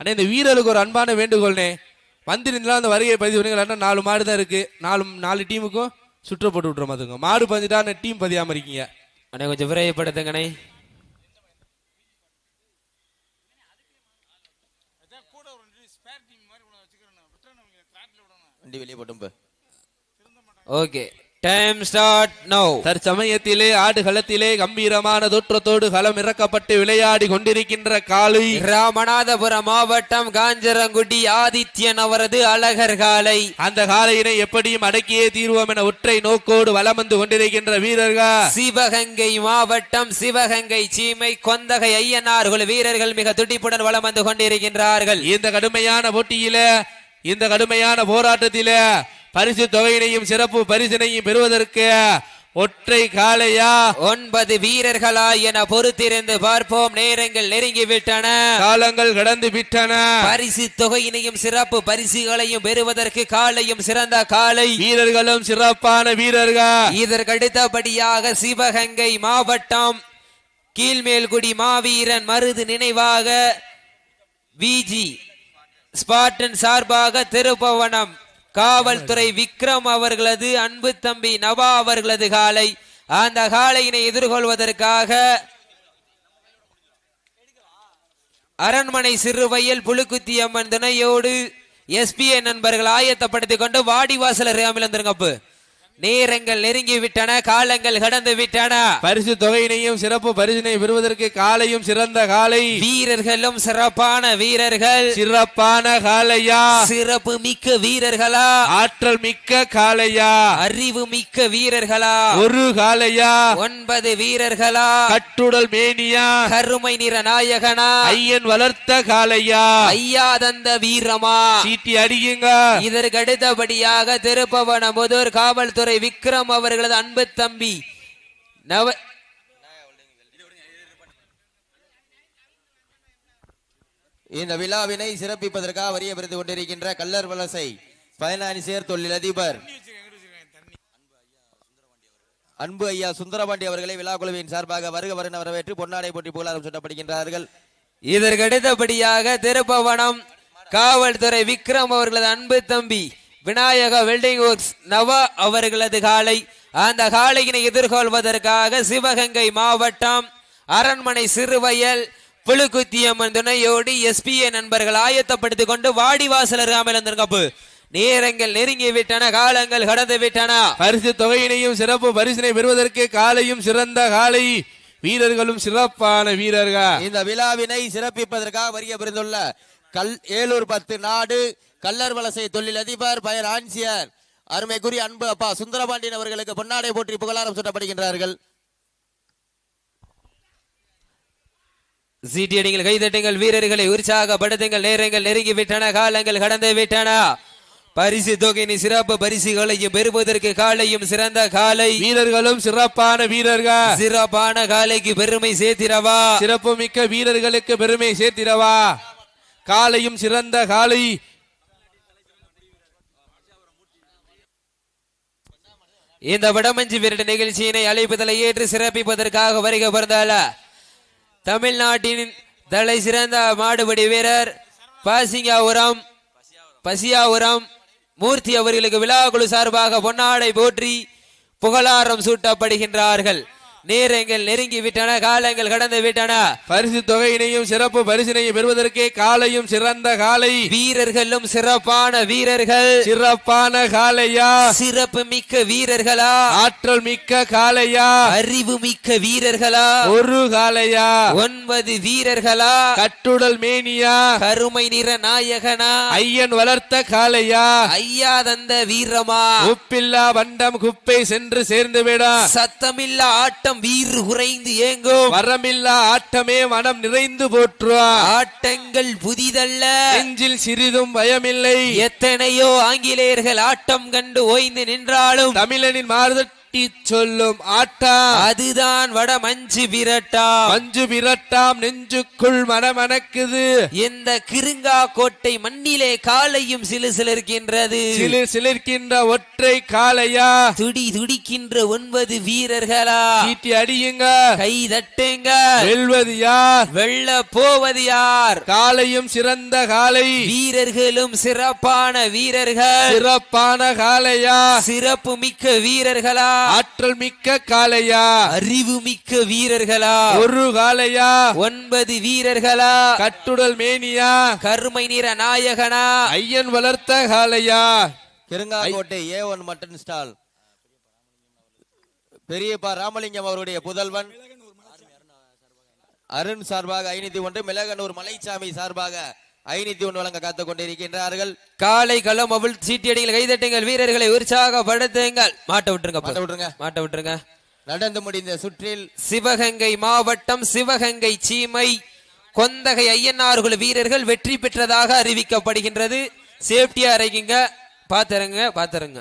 அண்ணே இந்த வீரருக்கு ஒரு அன்பான வேண்டுகோள்னே வந்திருந்தா அந்த வருகையை பதிவு பண்ணுங்க அண்ணா நாலு மாடு தான் இருக்கு. நாலு நாலு டீமுக்கும் சுற்ற போட்டு விட்டுற மாதிரிங்க மாடு பதிஞ்சுட்டா அந்த டீம் பதியாம இருக்கீங்க. அண்ணே கொஞ்சம் விரைவுபடுத்துங்கண்ணே வண்டி வெளியே போட்டும் ஓகே. டைம் ஸ்டார்ட் நோ தற்சமயத்திலே ஆடு களத்திலே கம்பீரமான தோற்றத்தோடு களம் இறக்கப்பட்டு விளையாடி கொண்டிருக்கின்ற காளை. ராமநாதபுரம் மாவட்டம் காஞ்சரங்குடி ஆதித்யன் அவரது அழகர் காலை அந்த காளையினை எப்படியும் அடக்கியே தீர்வோம் என ஒற்றை நோக்கோடு வலம் வந்து கொண்டிருக்கின்ற வீரர்கள். சிவகங்கை மாவட்டம் சிவகங்கை சீமை கொந்தகை ஐயனார் குழு வீரர்கள் மிக துடிப்புடன் வலம் வந்து கொண்டிருக்கின்றார்கள். இந்த கடுமையான போட்டியில இந்த கடுமையான போராட்டத்தில பரிசு தொகையினையும் சிறப்பு பரிசினையும் பெறுவதற்கு ஒற்றை காளையா? ஒன்பது வீரர்களா என பொறுத்திருந்து பார்ப்போம். நேரங்கள் நெருங்கிவிட்டன. காலங்கள் கடந்து விட்டன. பரிசு தொகையினையும் சிறப்பு பரிசுகளையும் பெறுவதற்கு காலையும் சிறந்த காலை வீரர்களும் சிறப்பான வீரர்கள். இதற்கடுத்தபடியாக சிவகங்கை மாவட்டம் கீழ்மேல்குடி மாவீரன் மருது நினைவாக விஜி ஸ்பாட்டன் சார்பாக திருப்பவனம். காவல்துறை விக்ரம் அவர்களது அன்பு தம்பி நவா அவர்களது காலை. அந்த காலையினை எதிர்கொள்வதற்காக அரண்மனை சிறுவையில் புழுக்குத்தி அம்மன் துணையோடு எஸ்பிஏ நண்பர்கள் ஆயத்தப்படுத்திக் கொண்டு வாடிவாசலர் அமிலந்திருங்கப்பு நேரங்கள் நெருங்கி விட்டன காலங்கள் கடந்து விட்டன. பரிசு தொகையினையும் சிறப்பு பரிசினை பெறுவதற்கு காலையும் சிறந்த காலை. வீரர்களும் சிறப்பான வீரர்கள். சிறப்பான காளையா சிறப்பு மிக்க வீரர்களா? ஆற்றல் மிக்க காளையா அறிவு மிக்க வீரர்களா? ஒரு காளையா ஒன்பது வீரர்களா? கட்டுடல் மேனியா? கருமை நிற நாயகனா? ஐயன் வளர்த்த காளையா ஐயாதந்த வீரமா? சீட்டி அடியுங்க. இதற்கு அடுத்தபடியாக திருப்பவன முதூர் காவல்துறை விக்ரம் அவர்களது அன்பு தம்பி. நவ இந்த விழாவினை சிறப்பிப்பதற்காக வரிய விருந்து கொண்டிருக்கின்ற கல்லர் வலசை பதினான்சியர் தொழில் அதிபர் அன்பு ஐயா சுந்தரபாண்டி அவர்களை விழா குழுவின் சார்பாக வருக வருண வரவேற்று பொன்னாடை போட்டி புகழாரம் சுட்டப்படுகின்றார்கள். இதற்கடுத்தபடியாக திருப்பவனம் காவல்துறை விக்ரம் அவர்களது அன்பு தம்பி. விநாயக வெல்டிங் ஒர்க்ஸ் நவா அவர்களது காலை. அந்த காலையினை எதிர்கொள்வதற்காக சிவகங்கை மாவட்டம் அரண்மனை சிறுவயல் புழுக்குத்தியம்மன் துணையோடு எஸ்பிஏ நண்பர்கள் ஆயத்தப்படுத்திக் கொண்டு வாடிவாசலர் அமர்ந்திருக்கப்பு நேரங்கள் நெருங்கி விட்டன காலங்கள் கடந்து விட்டன. பரிசு தொகையினையும் சிறப்பு பரிசினை பெறுவதற்கு காலையும் சிறந்த காலை. வீரர்களும் சிறப்பான வீரர்கள். இந்த விழாவினை சிறப்பிப்பதற்காக வரிய விருந்துள்ள கல் ஏலூர் பத்து நாடு கல்லர் வலசை தொழிலதிபர் பயர் ஆன்சியர் அருமைக்குரிய அன்பு அப்பா சுந்தரபாண்டியன் அவர்களுக்கு பொன்னாடை போற்றி புகழாரம் சொல்லப்படுகின்றார்கள் சீட்டியடிங்கள் கைதட்டுங்கள் வீரர்களை உற்சாகப்படுத்துங்கள் நேரங்கள் நெருங்கி விட்டன காலங்கள் கடந்து விட்டன. பரிசு தொகையின் சிறப்பு பரிசுகளையும் பெறுவதற்கு காலையும் சிறந்த காலை. வீரர்களும் சிறப்பான வீரர்கள். சிறப்பான காலைக்கு பெருமை சேர்த்திரவா சிறப்பு மிக்க வீரர்களுக்கு பெருமை சேர்த்திடவா? காலையும் சிறந்த காலை. இந்த வடமஞ்சி விரட்டு நிகழ்ச்சியினை அழைப்பதலை ஏற்று சிறப்பிப்பதற்காக வருகை பிறந்தால தமிழ்நாட்டின் தலை சிறந்த மாடுபடி வீரர் பாசிங்காபுரம் பசியாபுரம் மூர்த்தி அவர்களுக்கு விழா குழு சார்பாக பொன்னாடை போற்றி புகழாரம் சூட்டப்படுகின்றார்கள். நேரங்கள் நெருங்கி விட்டன காலங்கள் கடந்து விட்டன பரிசு தொகையினையும் சிறப்பு பரிசினையும் பெறுவதற்கு காலையும் சிறந்த காலை. வீரர்களும் சிறப்பான வீரர்கள். சிறப்பான காளையா சிறப்பு மிக்க வீரர்களா? ஆற்றல் மிக்க காளையா அறிவு மிக்க வீரர்களா? ஒரு காளையா ஒன்பது வீரர்களா? கட்டுடல் மேனியா? கருமை நிற நாயகனா? ஐயன் வளர்த்த காளையா ஐயா தந்த வீரமா? உப்பில்லா வண்டம் குப்பை சென்று சேர்ந்து விட சத்தமில்லா ஆட்டம் வீறு குறைந்து ஏங்கும். வரமில்லா ஆட்டமே மனம் நிறைந்து போற்றுவா. ஆட்டங்கள் புதிதல்ல. நெஞ்சில் சிறிதும் பயமில்லை. எத்தனையோ ஆங்கிலேயர்கள் ஆட்டம் கண்டு ஓய்ந்து நின்றாலும். தமிழனின் மாறுதற் தட்டி சொல்லும் ஆட்டா. அதுதான் வட மஞ்சு விரட்டா. மஞ்சு விரட்டாம் நெஞ்சுக்குள் மனமணக்குது. இந்த கிருங்கா கோட்டை மண்ணிலே காலையும் சிலு சிலிருக்கின்றது. சிலு சிலிர்க்கின்ற ஒற்றை காளையா? துடி துடிக்கின்ற ஒன்பது வீரர்களா? சீட்டி அடியுங்க. கை தட்டுங்க. வெல்வது யார்? வெள்ள போவது யார்? காளையும் சிறந்த காளை. வீரர்களும் சிறப்பான வீரர்கள். சிறப்பான காளையா? சிறப்பு மிக்க வீரர்களா? ஆற்றல் மிக்க காளையா? அறிவு மிக்க வீரர்களா? ஒரு காளையா? ஒன்பது வீரர்களா? கட்டுடல் மேனியா? கருமை நிற நாயகனா? ஐயன் வளர்த்த காளையா? Kirungakottai A one mutton stall. பெரியப்பா ராமலிங்கம் அவருடைய புதல்வன். அருண் சார்பாக ஐநூத்தி ஒன்று மிளகனூர் மலைச்சாமி சார்பாக ஐநூத்தி ஒன்று வழங்க காத்துக் கொண்டிருக்கின்றார்கள் காலை களம் அவள் சீட்டியடிகள் கைதட்டுங்கள். வீரர்களை உற்சாகப்படுத்துங்கள். மாட்ட விட்டுருங்க மாட்ட விட்டுருங்க. மாட்ட விட்டுருங்க. நடந்து முடிந்த சுற்றில் சிவகங்கை மாவட்டம் சிவகங்கை சீமை கொந்தகை ஐயனார்குல வீரர்கள் வெற்றி பெற்றதாக அறிவிக்கப்படுகின்றது. சேஃப்டியா இறங்கிங்க பாத்துருங்க பாத்துருங்க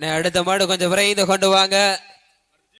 அடுத்த மாடு கொஞ்சம் விரைந்து கொண்டு வாங்க.